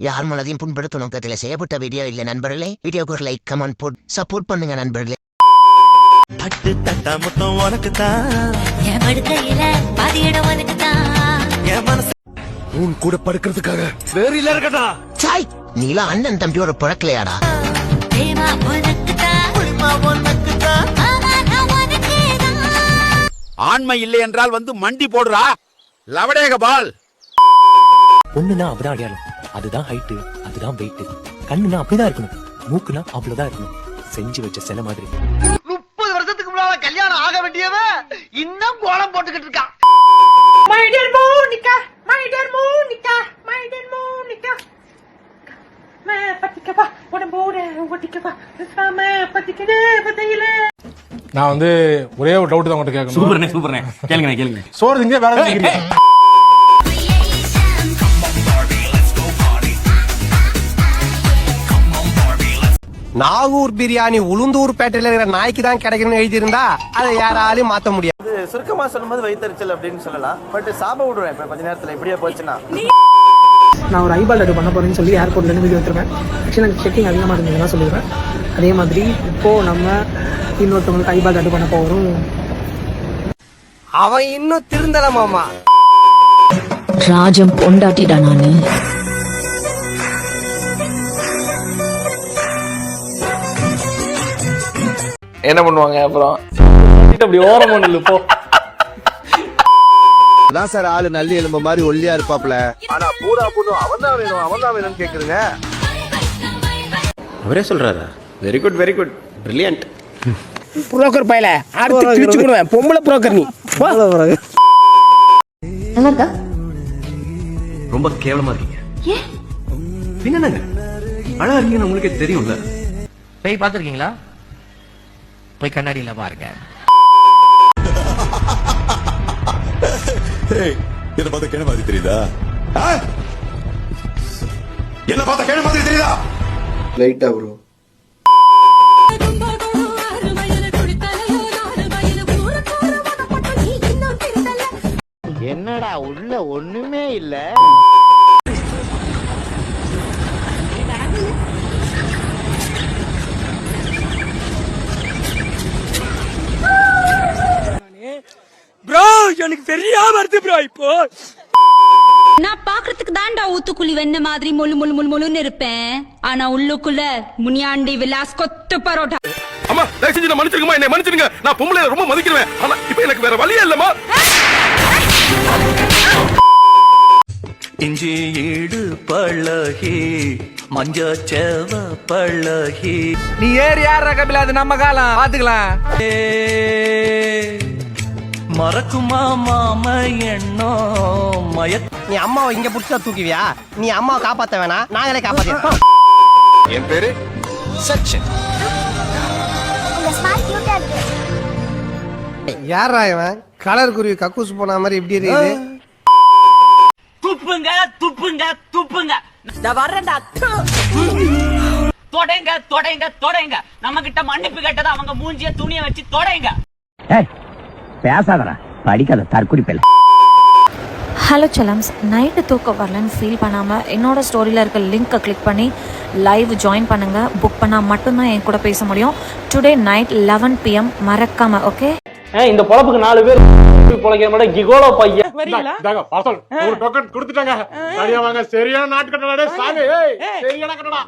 யார் மனதையும் புண்படுத்தும் நோக்கத்தில் செய்யப்பட்ட வீடியோ இல்லை நண்பர்களே? வீடியோக்கு ஒரு லைக் கமெண்ட் போட் சப்போர்ட் பண்ணுங்க நண்பர்களே. பட்டு தட்டா மொத்தம் உனக்கு தான் என் படுக்கையில பாதி இடம் உனக்கு தான் என் மனசு உன் கூட படுக்கிறதுக்காக வேறில இருக்கட்டா? சாய் நீலாம் அண்ணன் தம்பியோட பிறக்கலையாடா பிரேமா உனக்கு உனக்கு ஆண்மை இல்லை என்றால் வந்து மண்டி போடுறா. லவடேக பால். பொண்ணுனா அப்படிதான் அடையாளம். அதுதான் ஹைட்டு அதுதான் வெயிட் கண்ணுனா அப்படிதான் இருக்கணும். மூக்குனா அவ்வளவுதான் இருக்கணும். செஞ்சு வச்ச சிலை மாதிரி. முப்பது வருஷத்துக்கு முன்னால கல்யாணம் ஆக வேண்டியவன் இன்னும் கோலம் போட்டுக்கிட்டு இருக்கான். My dear Monica, my dear Monica, my dear Monica. மே பத்திக்கப்பா உடம்போட ஒட்டிக்கப்பா சாம பத்திக்கதே பத்தையில. நான் வந்து ஒரே ஒரு டவுட் தான் உங்கள்கிட்ட கேட்கணும். சூப்பர்ண்ணே சூப்பர்ண்ணே. கேளுங்க கேளுங்க சோறு திங்க வேற எதுவும் நாகூர் பிரியாணி உளுந்தூர் பேட்டையில இருக்கிற நாய்க்கு தான் கிடைக்கணும்னு எழுதியிருந்தா அதை யாராலையும் மாத்த முடியாது. சுருக்கமா சொல்லும்போது வயிற்றுச்சல் அப்படின்னு சொல்லலாம். பட் சாப விடுவேன் இப்ப கொஞ்ச நேரத்துல இப்படியே போச்சுன்னா. நான் ஒரு ஐபால் அடு பண்ண போறேன்னு சொல்லி ஏர்போர்ட்ல இருந்து வீடியோ எடுத்துருவேன் ஆக்சுவலி எனக்கு செக்கிங் அதிகமாக இருந்ததுன்னா சொல்லிடுவேன் அதே மாதிரி இப்போ நம்ம இன்னொருத்தவங்களுக்கு ஐபால் அடு பண்ண போகிறோம் அவன் இன்னும் திருந்தல மாமா. ராஜம் பொண்டாட்டிடா நானு. என்ன பண்ணுவாங்க அப்புறம்? அப்படி ஓரமா நில்லு போ. அதான் சார் ஆளு நல்லி எலும்பு மாதிரி ஒல்லியா இருப்பாப்ல ஆனா பூரா பொண்ணு அவன் தான் வேணும் அவன் தான் வேணும்னு கேக்குதுங்க. அவரே சொல்றாரா? Very good very good brilliant broker பையல அடுத்து கிழிச்சு விடுவேன் பொம்பளை புரோக்கர் நீ. ரொம்ப கேவலமா இருக்கீங்க. என்னங்க அழகா இருக்கீங்கன்னு உங்களுக்கே தெரியும்ல. போய் பாத்துருக்கீங்களா போய் கண்ணாடியில பாருங்க என்ன பார்த்தா கேன மாதிரி தெரியுதா என்ன பார்த்தா கேன மாதிரி தெரியுதா லைட்டா ப்ரோ என்னடா உள்ள ஒண்ணுமே இல்ல. ப்ரோ எனக்கு தெரியாம வருது ப்ரோ இப்போ. நான் பாக்குறதுக்கு தாண்டா ஊத்துக்குழி வெண்ண மாதிரி மொழு மொழு மொழு மொழுன்னு இருப்பேன். ஆனா உள்ளுக்குள்ள முனியாண்டி விலாஸ் கொத்து பரோட்டா. அம்மா தயவு செஞ்சு நான் மன்னிச்சிருக்கமா என்னை மன்னிச்சிருங்க. நான் பொம்பளை ரொம்ப மதிக்கிறேன் ஆனா இப்போ எனக்கு வேற வழியே இல்லம்மா. இஞ்சி ஈடு பழகி மஞ்ச சேவ பழகி. நீ ஏறி யார் கபில அது நம்ம காலம்? பாத்துக்கலாம். ஏ, மறக்குமா மாம எண்ணோ? மயக்க நீ அம்மாவை இங்க புடிச்சா தூக்குவியா? நீ அம்மாவை காப்பாத்த வேணாம் நாங்களே காப்பாத்திருக்கோம் என் பேரு? சச்சின். யாரா இவன்? கலர் குருவி கக்கூஸ் போன மாதிரி இப்படி இருக்குது. துப்புங்க துப்புங்க துப்புங்க. நான் வர்றேன்டா. தொடைங்க தொடைங்க தொடைங்க. நம்ம கிட்ட மன்னிப்பு கேட்டதை அவங்க மூஞ்சிய துணியை வச்சு தொடைங்க. பேசாதடா. படிக்காத தற்குறிப்பில்லை ஹலோ செலம்ஸ் நைட்டு தூக்கம் வரலன்னு ஃபீல் பண்ணாமல் என்னோட ஸ்டோரியில் இருக்க லிங்க்கை கிளிக் பண்ணி லைவ் ஜாயின் பண்ணுங்கள் புக் பண்ணால் மட்டும்தான் என் கூட பேச முடியும். டுடே நைட் லெவன் பிஎம் மறக்காம ஓகே இந்த பொழப்புக்கு நாலு பேர் பொழைக்கிற மாதிரி கிகோலோ பையன். ஒரு டோக்கன் கொடுத்துட்டாங்க. சரியா வாங்க சரியான நாட்டு கட்டடா சாமி சரியான கட்டடா.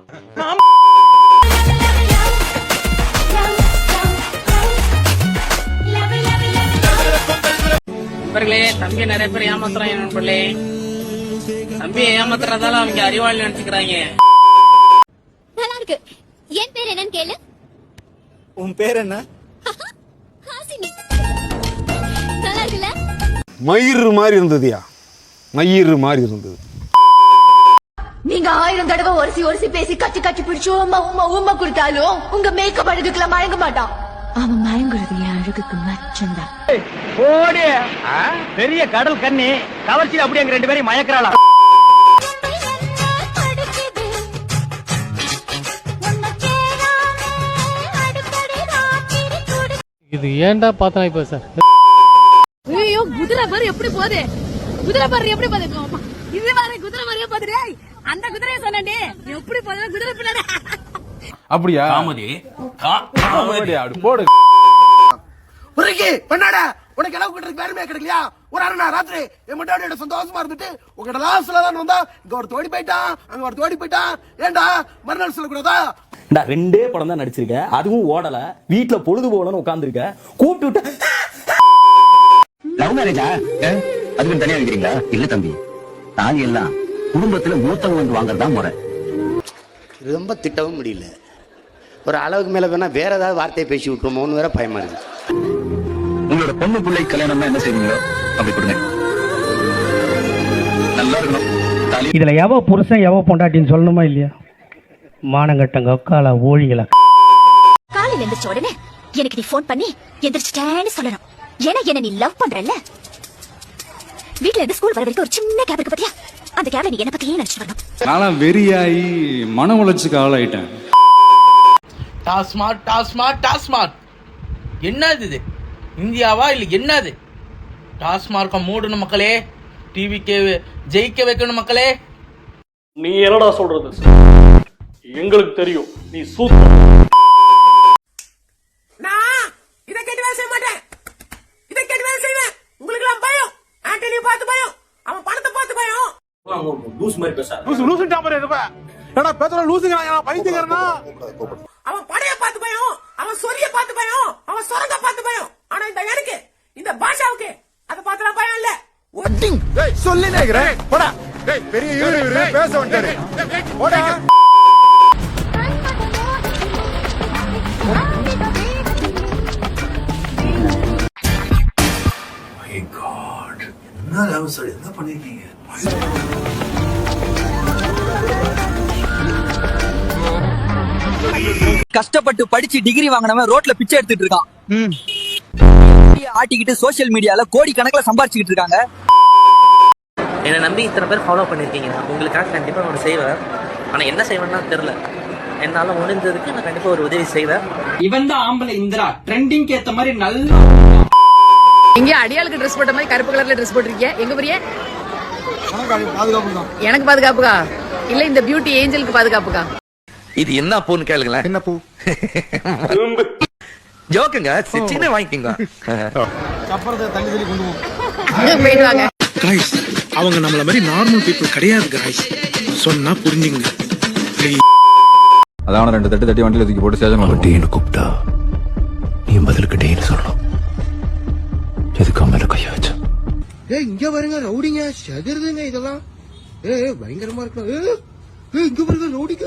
நண்பர்களே தம்பி நிறைய பேர் ஏமாத்துறாங்க நண்பர்களே. தம்பி ஏமாத்துறதால அவங்க அறிவாளி நினைச்சுக்கிறாங்க. நல்லா இருக்கு. என் பேர் என்னன்னு கேளு. உன் பேர் என்ன? நல்லா இருக்குல்ல? மயிறு மாதிரி இருந்ததுயா? மயிறு மாதிரி இருந்தது. நீங்க ஆயிரம் தடவை ஒரிசி ஒரிசி பேசி கட்டி கட்டி பிடிச்சு உமா உமா உமா கொடுத்தாலும் உங்க மேக்கப் அழகுக்கெல்லாம் மயங்க மாட்டான். அவன் மயங்குறது என் அழகுக்கு மச்சம்தான் ஓடி பெரிய கடல் கண்ணி கவர்ச்சியில அப்படியே எங்க ரெண்டு பேரையும் மயக்கிறாளா? இது ஏன்டா பார்த்தா இப்ப சார் ஐயோ குதிரை பாரு எப்படி போகுது? குதிரை பாரு எப்படி போகுது? இது பாரு குதிரை மாதிரியே போகுது? அந்த குதிரையை சொன்னே எப்படி போல குதிரை பின்னாடி. அப்படியா? காமெடி காமெடி அப்படி போடு. உனக்கு பண்ணாடா உனக்கு இடம் கிட்ட வேறுமே கிடைக்கலையா? ஒரு அரை நாள் ராத்திரி என் முன்னாடி சந்தோஷமா இருந்துட்டு உங்ககிட்ட லாஸ்ட்ல தான் வந்தா இங்க ஒரு தோடி போயிட்டான் அங்க ஒரு தோடி போயிட்டான். ஏன்டா மறுநாள் சொல்லக்கூடாதா? ரெண்டே படம் தான் நடிச்சிருக்க. அதுவும் ஓடல. வீட்டுல பொழுது போகலன்னு உட்காந்துருக்க கூப்பிட்டு லவ் மேரேஜா அதுக்கு தனியா வைக்கிறீங்களா இல்ல தம்பி. தாலி எல்லாம் குடும்பத்துல மூத்தவங்க வந்து வாங்குறதா முறை. ரொம்ப திட்டவும் முடியல. ஒரு அளவுக்கு மேல வேணா வேற ஏதாவது வார்த்தையை பேசி விட்டுருமோன்னு வேற பயமா இருக்கு. உங்களோட பொண்ணு பிள்ளை கல்யாணம்னா என்ன செய்வீங்களோ அப்படி கொடுங்க. நல்லா இருக்கணும். தாலி இதுல எவ புருஷன் எவ பொண்டாட்டின்னு சொல்லணுமா இல்லையா? மானங்கட்டங்க ஒக்கால ஓழிகளா. காலையில எந்திரிச்ச உடனே எனக்கு நீ ஃபோன் பண்ணி எந்திரிச்சிட்டேன்னு சொல்லணும். ஏன்னா என்ன நீ லவ் பண்றல்ல. வீட்ல இருந்து ஸ்கூல் வர வரைக்கும் ஒரு சின்ன கேப் இருக்கு பாத்தியா? அந்த கேப்ல நீ என்ன பத்தியே நினைச்சிட்டு வரணும். நான் வெறியாயி மன உளைச்சுக்கு ஆளாயிட்டேன். டாஸ்மார்ட் டாஸ்மார்ட் டாஸ்மார்ட் என்னது இது? இந்தியாவா இல்ல என்னது? டாஸ்மார்க்க மூடணும் மக்களே. டிவிக்கு ஜெயிக்க வைக்கணும் மக்களே. நீ என்னடா சொல்றது? எங்களுக்கு தெரியும். நீ நான் இதை கேட்டு வேலை செய்ய மாட்டேன். இதை கேட்டு வேலை செய்வேன். உங்களுக்கு எல்லாம் பயம். ஆண்டனியை பார்த்து பயம். அவன் பணத்தை பார்த்து பயம். டாமர் இருப்ப ஏடா பேசுற லூசுங்கிறாங்க நான் பைத்தியக்காரனா? அவன் படைய பார்த்து பயம். அவன் சொரிய பார்த்து பயம். அவன் சொரங்க பார்த்து பயம். ஆனா இந்த எனக்கு இந்த பாஷாவுக்கு. அதை பார்த்துலாம் பயம் இல்ல. சொல்லி நேக்கிறேன் போடா. டேய் பெரிய இவரு இவரு பேச வந்துட்டாரு. போடா. கஷ்டப்பட்டு படிச்சு டிகிரி வாங்கினவன் ரோட்ல பிச்சை எடுத்துட்டு இருக்கான். ஆட்டிக்கிட்டு சோசியல் மீடியால கோடி கணக்குல சம்பாரிச்சுக்கிட்டு இருக்காங்க. என்னை நம்பி இத்தனை பேர் ஃபாலோ பண்ணியிருக்கீங்க. உங்களுக்காக கண்டிப்பாக நான் செய்வேன். ஆனால் என்ன செய்வேன்னா தெரில என்னால் முடிஞ்சதுக்கு நான் கண்டிப்பாக ஒரு உதவி செய்வேன். இவன் தான் ஆம்பளை இந்திரா. ட்ரெண்டிங்க்கு ஏத்த மாதிரி நல்ல எங்க அடியாளுக்கு ட்ரெஸ் போட்ட மாதிரி கருப்பு கலர்ல ட்ரெஸ் போட்டிருக்கீங்க எங்க போறிய எனக்கு பாதுகாப்புக்கா? இல்ல இந்த பியூட்டி ஏஞ்சலுக்கு பாதுகாப்புக்கா? இது என்ன பூன்னு கேளுங்களேன். என்ன பூ? ஜோக்குங்க சின்ன வாங்கிக்கோங்க. அப்புறத்தை தள்ளி தள்ளி கொண்டு போ. அங்க போயிட்டு வாங்க காய்ஸ் அவங்க நம்மள மாதிரி நார்மல் பீப்புள் கிடையாது காய்ஸ் சொன்னா புரிஞ்சுங்க அதான் ரெண்டு தட்டு தட்டி வண்டியில தூக்கி போட்டு ஸ்டேஷன் டீன்னு கூப்பிட்டா நீ பதிலுக்கு டீன்னு சொல்லணும்? எதுக்கு மேல கைய வச்ச? ஏய் இங்க பாருங்க ரவுடிங்க செதறுதுங்க இதெல்லாம். ஏய் பயங்கரமா இருக்கு ஏய் இங்க பாருங்க ரவுடிங்க.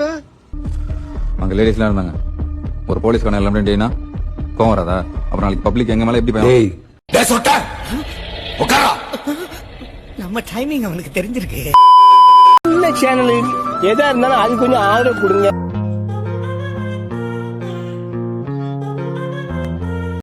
அங்க லேடிஸ்லாம் இருந்தாங்க. ஒரு போலீஸ்கான எல்லாம் டீனா கோவம் வராதா? அப்புறம் நாளைக்கு பப்ளிக் எங்க மேல எப்படி பயம் நம்ம டைமிங் அவனுக்கு தெரிஞ்சிருக்கு. சேனல் எதா இருந்தாலும் அது கொஞ்சம் ஆதரவு கொடுங்க.